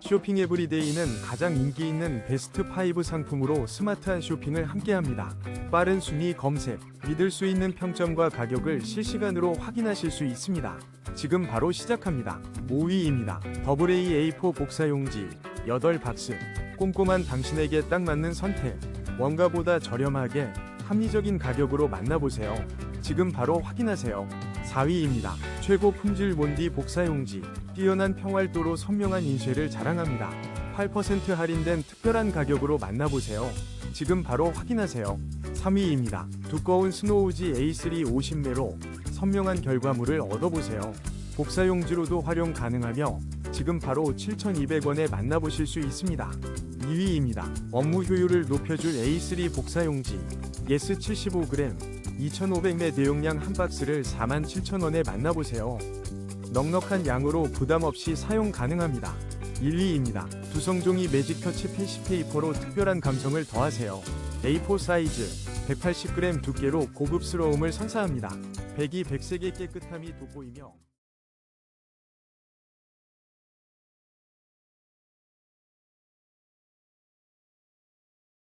쇼핑 에브리데이는 가장 인기 있는 베스트 5 상품으로 스마트한 쇼핑을 함께합니다. 빠른 순위 검색, 믿을 수 있는 평점과 가격을 실시간으로 확인하실 수 있습니다. 지금 바로 시작합니다. 5위입니다. 더블A A4 복사용지 8박스. 꼼꼼한 당신에게 딱 맞는 선택. 원가보다 저렴하게 합리적인 가격으로 만나보세요. 지금 바로 확인하세요. 4위입니다. 최고 품질 몬디 복사용지. 뛰어난 평활도로 선명한 인쇄를 자랑합니다. 8% 할인된 특별한 가격으로 만나보세요. 지금 바로 확인하세요. 3위입니다. 두꺼운 스노우지 A3 50매로 선명한 결과물을 얻어보세요. 복사용지로도 활용 가능하며 지금 바로 7,200원에 만나보실 수 있습니다. 2위입니다. 업무 효율을 높여줄 A3 복사용지 예스 75g 2,500매 대용량 한 박스를 47,000원에 만나보세요. 넉넉한 양으로 부담 없이 사용 가능합니다. 1위입니다. 두성종이 매직 터치 패시페이퍼로 특별한 감성을 더하세요. A4 사이즈 180g 두께로 고급스러움을 선사합니다. 백이 백색의 깨끗함이 돋보이며